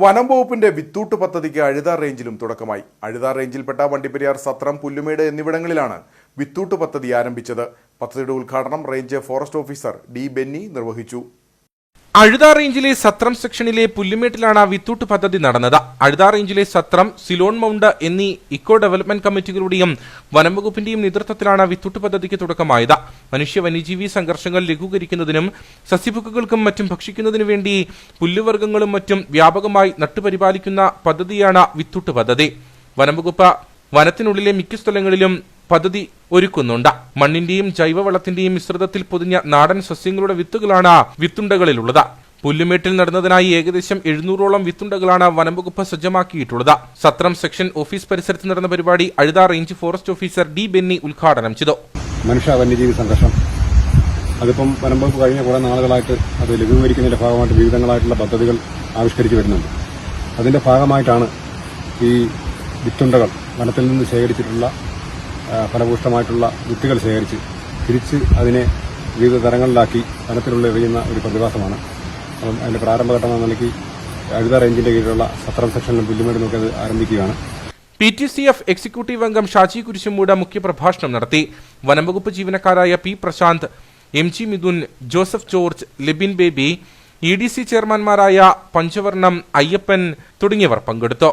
വനം വകുപ്പിന്റെ വിത്തൂട്ട് പദ്ധതിക്ക് അഴുതാർ റേഞ്ചിലും തുടക്കമായി. അഴുതാർ റേഞ്ചിൽപ്പെട്ട വണ്ടിപ്പെരിയാർ സത്രം പുല്ലുമേട് എന്നിവിടങ്ങളിലാണ് വിത്തൂട്ട് പദ്ധതി ആരംഭിച്ചത്. പദ്ധതിയുടെ ഉദ്ഘാടനം range forest officer D Benny നിർവഹിച്ചു. അഴുതാ റേഞ്ചിലെ സത്രം സെക്ഷനിലെ പുല്ലുമേട്ടിലാണ് വിത്തൂട്ട് പദ്ധതി നടന്നത്. അഴുതാ റേഞ്ചിലെ സത്രം സിലോൺ മൗണ്ട് എന്നീ ഇക്കോ ഡെവലപ്മെന്റ് കമ്മിറ്റികളുടെയും വനംവകുപ്പിന്റെയും നേതൃത്വത്തിലാണ് വിത്തൂട്ട് പദ്ധതിക്ക് തുടക്കമായത്. മനുഷ്യ വന്യജീവി സംഘർഷങ്ങൾ ലഘൂകരിക്കുന്നതിനും സസ്യഭുക്കുകൾക്കും മറ്റും ഭക്ഷിക്കുന്നതിനു വേണ്ടി പുല്ലുവർഗങ്ങളും മറ്റും വ്യാപകമായി നട്ടുപരിപാലിക്കുന്ന പദ്ധതിയാണ് വിത്തൂട്ട് പദ്ധതി. വനംവകുപ്പ് വനത്തിനുള്ളിലെ മിക്ക സ്ഥലങ്ങളിലും പദ്ധതി ഒരുക്കുന്നുണ്ട്. മണ്ണിന്റെയും ജൈവവളത്തിന്റെയും മിശ്രിതത്തിൽ പൊതിഞ്ഞ നാടൻ സസ്യങ്ങളുടെ വിത്തുകളാണ് വിത്തുണ്ടകളിലുള്ളത്. പുല്ലുമേട്ടിൽ നടന്നതിനായി ഏകദേശം എഴുന്നൂറോളം വിത്തുണ്ടകളാണ് വനംവകുപ്പ് സജ്ജമാക്കിയിട്ടുള്ളത്. സത്രം സെക്ഷൻ ഓഫീസ് പരിസരത്ത് നടന്ന പരിപാടി Azhutha range forest officer D Benny ഉദ്ഘാടനം ചെയ്തു. മനുഷ്യ വന്യജീവി സംഘർഷം. അതിപ്പം വനംവകുപ്പ് കഴിഞ്ഞ കുറേ നാളുകളായിട്ട് അത് ലഘൂകരിക്കുന്നതിന്റെ ഭാഗമായിട്ട് വിവിധങ്ങളായിട്ടുള്ള പദ്ധതികൾ ആവിഷ്കരിച്ചു വരുന്നുണ്ട്. അതിന്റെ ഭാഗമായിട്ടാണ് ഈ വിത്തുണ്ടകൾ വനത്തിൽ നിന്ന് ശേഖരിച്ചിട്ടുള്ള ഫലഭൂഷ്ടമായിട്ടുള്ള വിത്തുകൾ ശേഖരിച്ച് തിരിച്ച് അതിനെ വിവിധ തരങ്ങളിലാക്കി വനത്തിലുള്ള എറിയുന്ന ഒരു പ്രതിഭാസമാണ്. അപ്പം അതിന്റെ പ്രാരംഭഘട്ടം എന്ന നിലയ്ക്ക് അഴുത റേഞ്ചിന്റെ കീഴിലുള്ള സത്രം സെക്ഷനിലും പുല്ലുമേട് നോക്കി ആരംഭിക്കുകയാണ്. P T C F executive അംഗം ഷാജി കുരിശുമൂട് മുഖ്യപ്രഭാഷണം നടത്തി. വനംവകുപ്പ് ജീവനക്കാരായ P Prashanth M G Mithun Joseph George Libin Baby E D C ചെയർമാൻമാരായ Panchavarnam Ayyappan തുടങ്ങിയവർ പങ്കെടുത്തു.